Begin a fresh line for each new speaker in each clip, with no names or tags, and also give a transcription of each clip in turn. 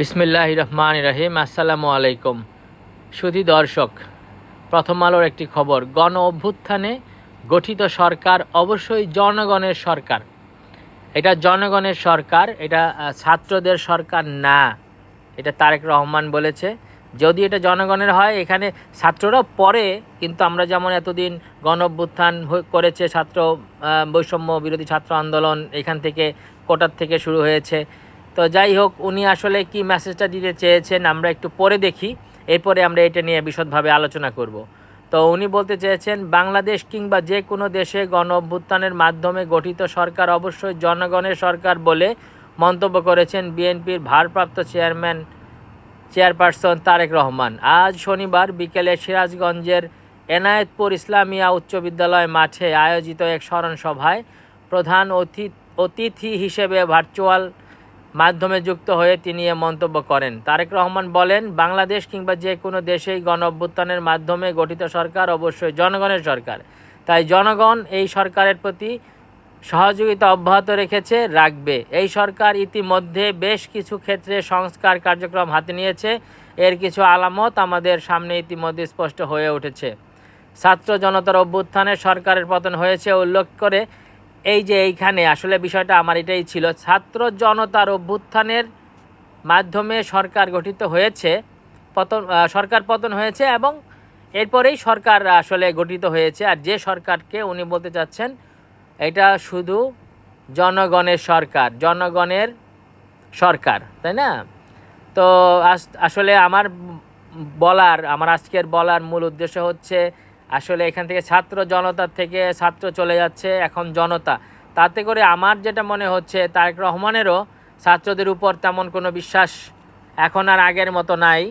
বিসমিল্লাহ রহমান রহিম আসসালামু আলাইকুম সুধী দর্শক প্রথম আলোর একটি খবর, গণ অভ্যুত্থানে গঠিত সরকার অবশ্যই জনগণের সরকার। এটা জনগণের সরকার, এটা ছাত্রদের সরকার না। এটা তারেক রহমান বলেছে। যদি এটা জনগণের হয়, এখানে ছাত্ররা পরে কিন্তু আমরা যেমন এতদিন গণ অভ্যুত্থান করেছে, ছাত্র বৈষম্য বিরোধী ছাত্র আন্দোলন এখান থেকে কোটার থেকে শুরু হয়েছে তো যাই হোক, উনি আসলে কি মেসেজটা দিতে চেয়েছেন আমরা একটু পরে দেখি। এরপরে আমরা এটা নিয়ে বিশদভাবে আলোচনা করব। তো উনি বলতে চেয়েছেন, বাংলাদেশ কিংবা যে কোনো দেশে গণ অভ্যুত্থানের মাধ্যমে গঠিত সরকার অবশ্যই জনগণের সরকার বলে মন্তব্য করেছেন বিএনপির ভারপ্রাপ্ত চেয়ারম্যান, চেয়ারপারসন তারেক রহমান। আজ শনিবার বিকেলে সিরাজগঞ্জের এনায়েতপুর ইসলামিয়া উচ্চ বিদ্যালয় মাঠে আয়োজিত এক স্মরণ সভায় প্রধান অতি- অতিথি হিসেবে ভার্চুয়াল মাধ্যমে যুক্ত হয়ে তিনি এ মন্তব্য করেন। তারেক রহমান বলেন, বাংলাদেশ কিংবা যে কোনো দেশেই গণ অভ্যুত্থানের মাধ্যমে গঠিত সরকার অবশ্যই জনগণের সরকার। তাই জনগণ এই সরকারের প্রতি সহযোগিতা অব্যাহত রেখেছে, রাখবে। এই সরকার ইতিমধ্যে বেশ কিছু ক্ষেত্রে সংস্কার কার্যক্রম হাতে নিয়েছে। এর কিছু আলামত আমাদের সামনে ইতিমধ্যে স্পষ্ট হয়ে উঠেছে। ছাত্র জনতার অভ্যুত্থানে সরকারের পতন হয়েছে উল্লেখ করে এই যে এইখানে আসলে বিষয়টা আমার এটাই ছিল, ছাত্র জনতার অভ্যুত্থানের মাধ্যমে সরকার গঠিত হয়েছে, পতন সরকার পতন হয়েছে এবং এরপরেই সরকার আসলে গঠিত হয়েছে। আর যে সরকারকে উনি বলতে চাচ্ছেন, এটা শুধু জনগণের সরকার জনগণের সরকার, তাই না? তো আস- আসলে আমার বলার, আমার আজকের বলার মূল উদ্দেশ্য হচ্ছে আসলে এখান থেকে ছাত্র জনতার থেকে ছাত্র চলে যাচ্ছে এখন জনতা। তাতে করে আমার যেটা মনে হচ্ছে, তারেক রহমানেরও ছাত্রদের উপর তেমন কোনো বিশ্বাস এখন আর আগের মতো নাই।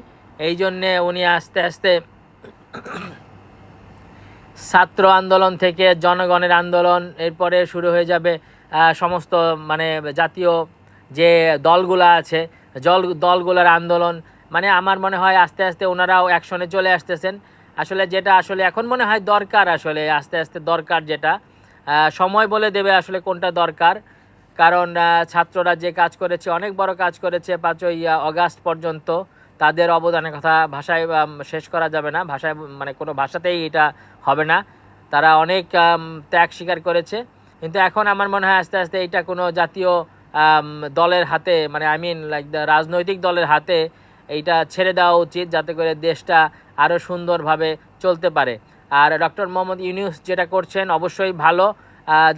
এই জন্যে উনি আস্তে আস্তে ছাত্র আন্দোলন থেকে জনগণের আন্দোলন, এরপরে শুরু হয়ে যাবে সমস্ত মানে জাতীয় যে দলগুলা আছে, জল দলগুলোর আন্দোলন। মানে আমার মনে হয় আস্তে আস্তে ওনারাও অ্যাকশনে চলে আসতেছেন। আসলে যেটা আসলে এখন মনে হয় দরকার আসলে, আস্তে আস্তে দরকার যেটা। সময় বলে দেবে আসলে কোনটা দরকার। কারণ ছাত্ররা যে কাজ করেছে, অনেক বড় কাজ করেছে পাঁচই অগাস্ট পর্যন্ত। তাদের অবদানের কথা ভাষায় শেষ করা যাবে না। ভাষায় মানে কোনো ভাষাতেই এটা হবে না। তারা অনেক ত্যাগ স্বীকার করেছে। কিন্তু এখন আমার মনে হয় আস্তে আস্তে এটা কোনো জাতীয় দলের হাতে মানে আই মিন, লাইক রাজনৈতিক দলের হাতে এইটা ছেড়ে দেওয়া উচিত যাতে করে দেশটা আরও সুন্দরভাবে চলতে পারে। আর ডক্টর মোহাম্মদ ইউনিউস যেটা করছেন অবশ্যই ভালো।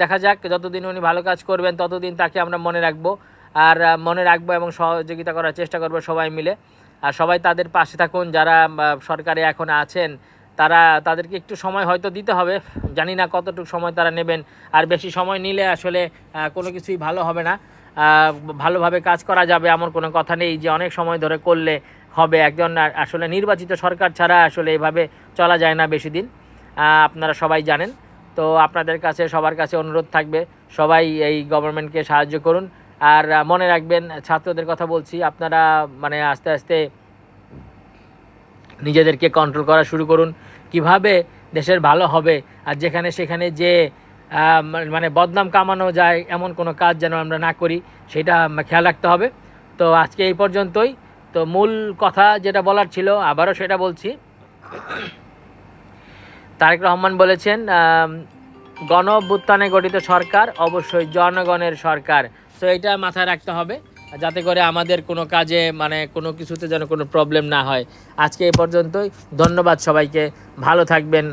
দেখা যাক যতদিন উনি ভালো কাজ করবেন ততদিন তাকে আমরা মনে রাখব। আর মনে রাখব এবং সহযোগিতা করার চেষ্টা করব সবাই মিলে। আর সবাই তাদের পাশে থাকুন, যারা সরকারে এখন আছেন, তারা, তাদেরকে একটু সময় হয়তো দিতে হবে। জানি না কতটুকু সময় তারা নেবেন। আর বেশি সময় নিলে আসলে কোনো কিছুই ভালো হবে না। ভালোভাবে কাজ করা যাবে এমন কোনো কথা নেই যে অনেক সময় ধরে করলে হবে। একজন আসলে নির্বাচিত সরকার ছাড়া আসলে এভাবে চলা যায় না বেশি দিন। আপনারা সবাই জানেন। তো আপনাদের কাছে, সবার কাছে অনুরোধ থাকবে, সবাই এই গভর্নমেন্টকে সাহায্য করুন। আর মনে রাখবেন, ছাত্রদের কথা বলছি, আপনারা মানে আস্তে আস্তে নিজেদেরকে কন্ট্রোল করা শুরু করুন। কীভাবে দেশের ভালো হবে, আর যেখানে সেখানে যে মানে বদনাম কামানো যায়, এমন কোনো কাজ যেন আমরা না করি, সেটা খেয়াল রাখতে হবে। তো আজকে এই পর্যন্তই। তো মূল কথা যেটা বলার ছিল, আবারও সেটা বলছি। তারেক রহমান বলেছেন গণ গঠিত সরকার অবশ্যই জনগণের সরকার। তো এটা মাথায় রাখতে হবে, যাতে করে আমাদের কোনো কাজে মানে কোনো কিছুতে যেন কোনো প্রবলেম না হয়। আজকে এই পর্যন্তই। ধন্যবাদ সবাইকে। ভালো থাকবেন।